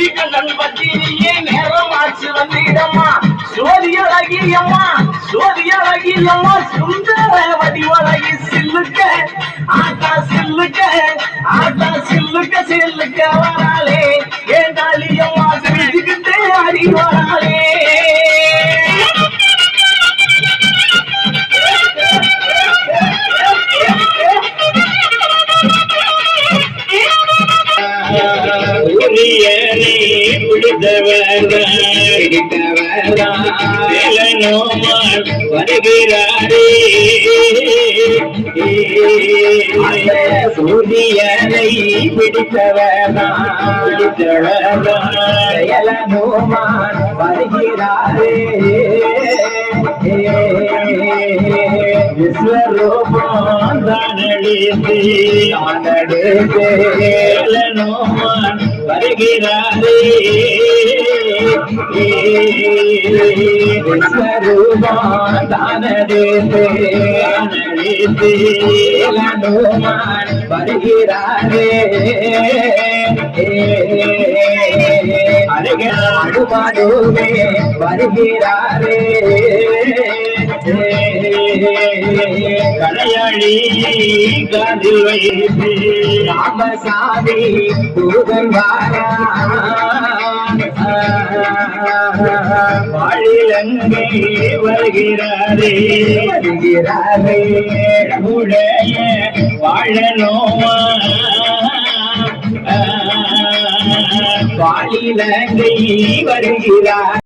நெற்றி கண்ணன் பத்திரியே நேரமாச்சு வந்திடம்மா. சோதியழகி அம்மா சோதியழகி அம்மா சுந்தர வடிவழகி சில்லுக்க ஆட்டா சில்லுக்க ஆட்டா சில்லுக்க சில்லுக்க வராளே. ஏண்டாளி சிரிச்சுக்கிட்டே அடி வராளே. வருகிறாரே சூரியனை பிடித்தவனா பிடித்தவனா வருகிறாரே விஸ்வரூபம் தானடித்து தானடுத்தே வேலனோமான் வருகிறாரே. வருகிறாரே. அடுமாடுவே வருகிறாரே. கடையாளி காதில் வைத்து ராமசாமி தூதன் வாரா வாழிலங்கை வருகிறாரே. வருகிறாரே. உடைய வாழனோமா வாழிலங்கை வருகிறார்.